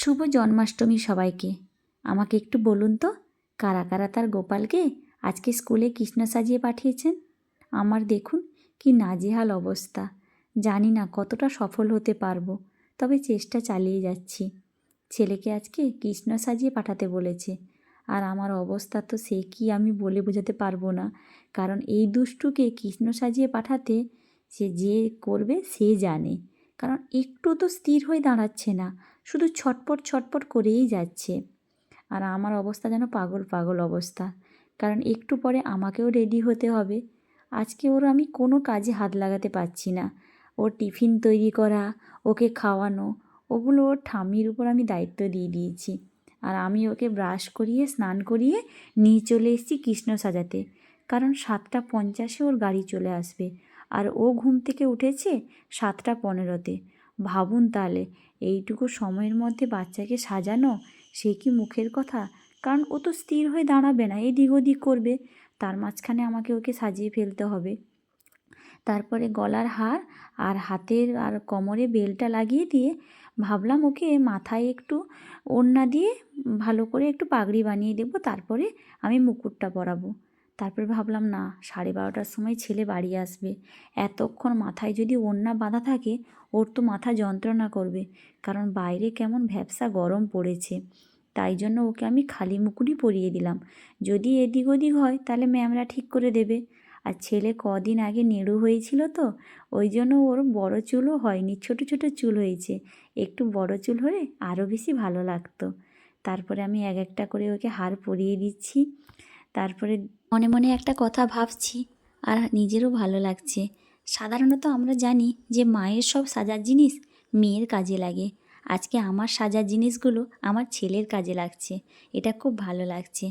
শুভ জন্মাষ্টমী সবাইকে। আমাকে একটু বলুন তো, কারা কারা তার গোপালকে আজকে স্কুলে কৃষ্ণ সাজিয়ে পাঠিয়েছেন? আমার দেখুন কি নাজেহাল অবস্থা। জানি না কতটা সফল হতে পারব, তবে চেষ্টা চালিয়ে যাচ্ছি। ছেলেকে আজকে কৃষ্ণ সাজিয়ে পাঠাতে বলেছে। আর আমার অবস্থা তো সে কি আমি বলে বোঝাতে পারব না, কারণ এই দুষ্টুকে কৃষ্ণ সাজিয়ে পাঠাতে সে যে করবে সে জানে। কারণ একটু তো স্থির হয়ে দাঁড়াচ্ছে না, শুধু ছটপট ছটপট করেই যাচ্ছে। আর আমার অবস্থা যেন পাগল পাগল অবস্থা, কারণ একটু পরে আমাকেও রেডি হতে হবে। আজকে ওর আমি কোনো কাজে হাত লাগাতে পারছি না। ওর টিফিন তৈরি করা, ওকে খাওয়ানো, ওগুলো ওর ঠাম্মির উপর আমি দায়িত্ব দিয়ে দিয়েছি। আর আমি ওকে ব্রাশ করিয়ে, স্নান করিয়ে নিয়ে চলে এসেছি কৃষ্ণ সাজাতে। কারণ সাতটা পঞ্চাশে ওর গাড়ি চলে আসবে। আর ও ঘুম থেকে উঠেছে সাতটা পনেরোতে। ভাবুন তাহলে, এইটুকু সময়ের মধ্যে বাচ্চাকে সাজানো, সে কি মুখের কথা? কারণ ও তো স্থির হয়ে দাঁড়াবে না, এদিক ওদিক করবে। তার মাঝখানে আমাকে ওকে সাজিয়ে ফেলতে হবে। তারপরে গলার হার আর হাতের আর কোমরে বেলটা লাগিয়ে দিয়ে ভাবলাম ওকে মাথায় একটু ওড়না দিয়ে ভালো করে একটু পাগড়ি বানিয়ে দেবো, তারপরে আমি মুকুটটা পরাবো। তারপরে ভাবলাম, না, সাড়ে বারোটার সময় ছেলে বাড়ি আসবে। এতক্ষণ মাথায় যদি ওড়না বাঁধা থাকে, ওর তো মাথা যন্ত্রণা করবে। কারণ বাইরে কেমন ভ্যাবসা গরম পড়েছে। তাই জন্য ওকে আমি খালি মুকুটই পরিয়ে দিলাম। যদি এদিক ওদিক হয়, তাহলে ম্যামরা ঠিক করে দেবে। আর ছেলে কদিন আগে নেড়ু হয়েছিল তো, ওই জন্য ওর বড় চুলও হয়নি, ছোট ছোট চুল হয়েছে। একটু বড় চুল হলে আরও বেশি ভালো লাগতো। তারপরে আমি এক একটা করে ওকে হার পরিয়ে দিচ্ছি। তারপরে মনে মনে একটা কথা ভাবছি আর নিজেরও ভালো লাগছে। সাধারণত আমরা জানি যে মায়ের সব সাজার জিনিস মেয়ের কাজে লাগে। আজকে আমার সাজার জিনিসগুলো আমার ছেলের কাজে লাগছে। এটা খুব ভালো লাগছে।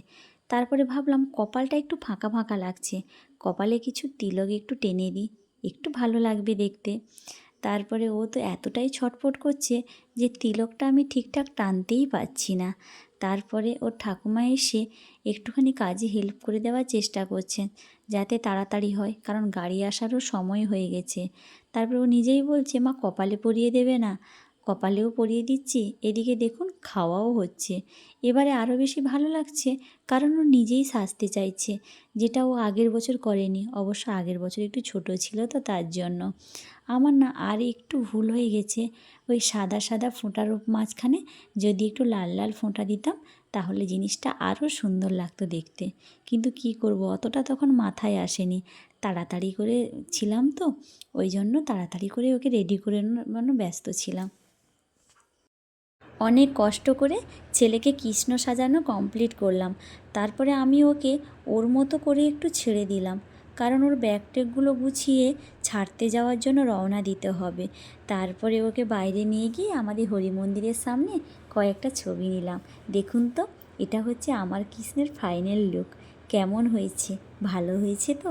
তারপরে ভাবলাম কপালটা একটু ফাঁকা ফাঁকা লাগছে। কপালে কিছু তিলক একটু টেনে দিই, একটু ভালো লাগবে দেখতে। তারপরে ও তো এতটাই ছটফট করছে যে তিলকটা আমি ঠিকঠাক টানতেই পারছি না। তারপরে ওর ঠাকুমা এসে একটুখানি কাজে হেল্প করে দেওয়ার চেষ্টা করছেন যাতে তাড়াতাড়ি হয়, কারণ গাড়ি আসারও সময় হয়ে গেছে। তারপরে ও নিজেই বলছে, মা, কপালে পরিয়ে দেবে না। কপালেও পরিয়ে দিচ্ছি, এদিকে দেখুন খাওয়াও হচ্ছে। এবারে আরও বেশি ভালো লাগছে, কারণ ও নিজেই সাজতে চাইছে, যেটা ও আগের বছর করেনি, অবশ্য আগের বছর একটু ছোট ছিল তো তার জন্য। আমার না আর একটু ভুল হয়ে গেছে। ওই সাদা সাদা ফোঁটার মাঝখানে যদি একটু লাল লাল ফোঁটা দিতাম, তাহলে জিনিসটা আরও সুন্দর লাগতো দেখতে। কিন্তু কি করব, অতটা তখন মাথায় আসেনি। তাড়াতাড়ি করে ছিলাম তো, ওই জন্য তাড়াতাড়ি করে ওকে রেডি করে মানে ব্যস্ত ছিলাম। অনেক কষ্ট করে ছেলেকে কৃষ্ণ সাজানো কমপ্লিট করলাম। তারপরে আমি ওকে ওর মতো করে একটু ছেড়ে দিলাম। কারণ ওর ব্যাগ ট্যাগগুলো গুছিয়ে ছাড়তে যাওয়ার জন্য রওনা দিতে হবে। তারপরে ওকে বাইরে নিয়ে গিয়ে আমাদের হরি মন্দিরের সামনে কয়েকটা ছবি নিলাম। দেখুন তো, এটা হচ্ছে আমার কৃষ্ণের ফাইনাল লুক কেমন হয়েছে? ভালো হয়েছে তো?